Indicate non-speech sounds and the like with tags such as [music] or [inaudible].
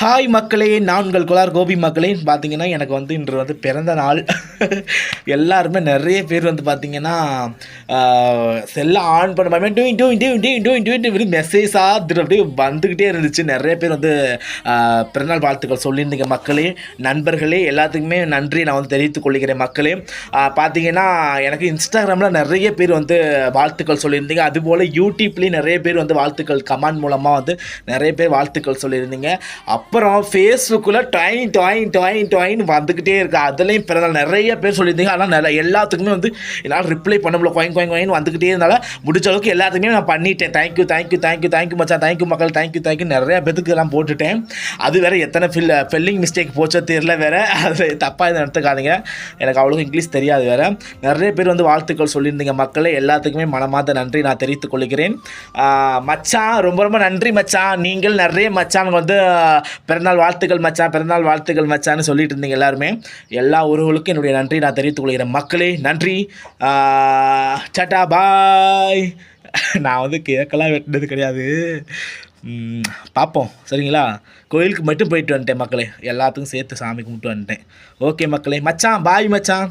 Hi மக்களே நான் உங்கள் குலார் கோபி மக்களே. பார்த்தீங்கன்னா எனக்கு வந்து இன்று வந்து பிறந்த நாள். [laughs] எல்லாருமே நிறைய பேர் வந்து பார்த்தீங்கன்னா செல்ல ஆன் பண்ண மாதிரி டூ டூ டூ டூ டூ டூ டூ மெசேஜாக திரு அப்படியே வந்துக்கிட்டே இருந்துச்சு. நிறைய பேர் வந்து பிறந்தநாள் வாழ்த்துக்கள் சொல்லியிருந்தீங்க மக்களே. நண்பர்களே எல்லாத்துக்குமே நன்றி. நான் வந்து தெரிவித்துக் கொள்கிறேன் மக்களே. பார்த்தீங்கன்னா எனக்கு இன்ஸ்டாகிராமில் நிறைய பேர் வந்து வாழ்த்துக்கள் சொல்லியிருந்தீங்க. அதுபோல் யூடியூப்லேயும் நிறைய பேர் வந்து வாழ்த்துக்கள் கமெண்ட் மூலமாக வந்து நிறைய பேர் வாழ்த்துக்கள் சொல்லியிருந்தீங்க. அப்புறம் ஃபேஸ்புக்கில் டாயின் டாயின் டாயின் டாயின் வந்துக்கிட்டே இருக்கு. அதுலேயும் பிறந்தால் நிறைய பேர் சொல்லியிருந்தீங்க. ஆனால் நிறைய எல்லாத்துக்குமே வந்து என்னால் ரிப்ளை பண்ண முடியல. கோயின் கோயின் கோயின் வந்துக்கிட்டே இருந்தாலும் முடிச்ச அளவுக்கு எல்லாத்துக்குமே நான் பண்ணிட்டேன். Thank you thank you thank you thank you மச்சான். தேங்க்யூ மக்கள். தேங்க்யூ தேங்க்யூ நிறைய பேத்துக்கு எல்லாம் போட்டுட்டேன். அது வேறு எத்தனை ஃபில் ஃபெல்லிங் மிஸ்டேக் போச்சோ தெரியல வேறு. அது தப்பாக இதை எடுத்துக்காதீங்க. எனக்கு அவ்வளோ இங்கிலீஷ் தெரியாது வேற. நிறைய பேர் வந்து வாழ்த்துக்கள் சொல்லியிருந்தீங்க மக்களே. எல்லாத்துக்குமே மனமார்ந்த நன்றி நான் தெரிவித்துக் கொள்கிறேன். மச்சான் ரொம்ப ரொம்ப நன்றி மச்சான். நீங்கள் நிறைய மச்சான் வந்து ஆஹ், பிறந்தநாள் வாழ்த்துக்கள் மச்சான் பிறந்தநாள் வாழ்த்துக்கள் மச்சான்னு சொல்லிட்டு இருந்தீங்க எல்லாருமே. எல்லா உறவுகளுக்கும் என்னுடைய நன்றி நான் தெரிவித்துக் கொள்கிறேன். மக்களே நன்றி. சட்டா பாய். நான் வந்து கேக்கெல்லாம் வெட்டினது கிடையாது. பார்ப்போம் சரிங்களா? கோயிலுக்கு மட்டும் போயிட்டு வந்துட்டேன் மக்களே. எல்லாத்துக்கும் சேர்த்து சாமி கும்பிட்டு வந்துட்டேன். ஓகே மக்களே. மச்சான் பாய் மச்சான்.